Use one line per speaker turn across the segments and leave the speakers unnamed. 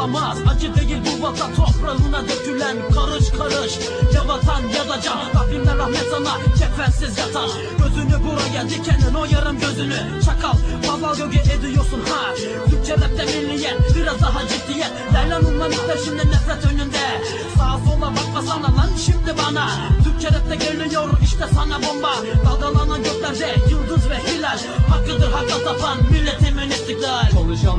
Bağlamaz Acı değil bu vatan toprağına dökülen karış karış. Ya vatan ya da Rabbimden rahmet sana kefensiz yatan Gözünü buraya dikenin o yarım gözünü. Çakal baba göge ediyorsun ha. Türkçe rapte milliyen biraz daha ciddiyet. Leylan'ınla miktar şimdi nefret önünde. Sağa sola bakmasana lan şimdi bana. Türkçe rapte geliyor işte sana bomba. Dalgalanan göklerde yıldız ve hilal. Hakkıdır hakka tapan milletimin istiklal.
Çalışan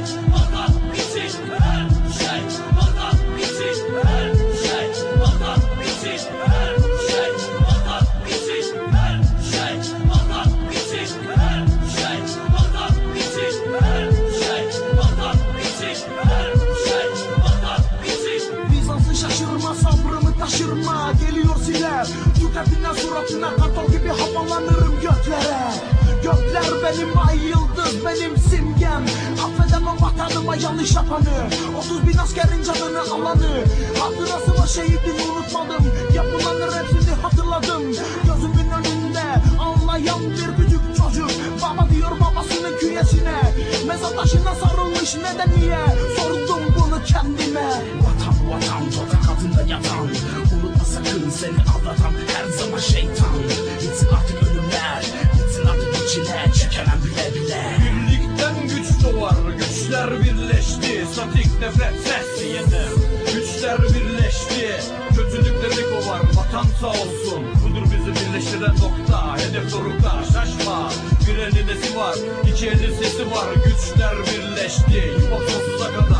Türk hepinden suratına kartal gibi havalanırım göklere. Gökler benim ay yıldız benim simgem. Affedemem vatanıma yanlış yapanı. 30 bin askerin canını alanı. Hatırası var şehidini unutmadım. Yapılanların hepsini hatırladım. Gözümün önünde anlayan bir küçük çocuk. Baba diyor babasının küyesine Mezar taşına sarılmış neden niye Sordum bunu kendime. Vatan vatan toprak altında yatan. Unutma sakın seni aldatan her zaman şeytan. Gitsin artık ölümler Gitsin artık içine. Çökenen bile bile.
Birlikten güç doğar, güçler birleşti. Statik nefret ses yeter Güçler birleşti. Kötülükleri kovar, vatan sağ olsun. Budur bizi birleştiren nokta. Hedef dorukta, şaşma. Bir elin nesi var, iki elin sesi var. Güçler birleşti, hip hop sonsuza kadar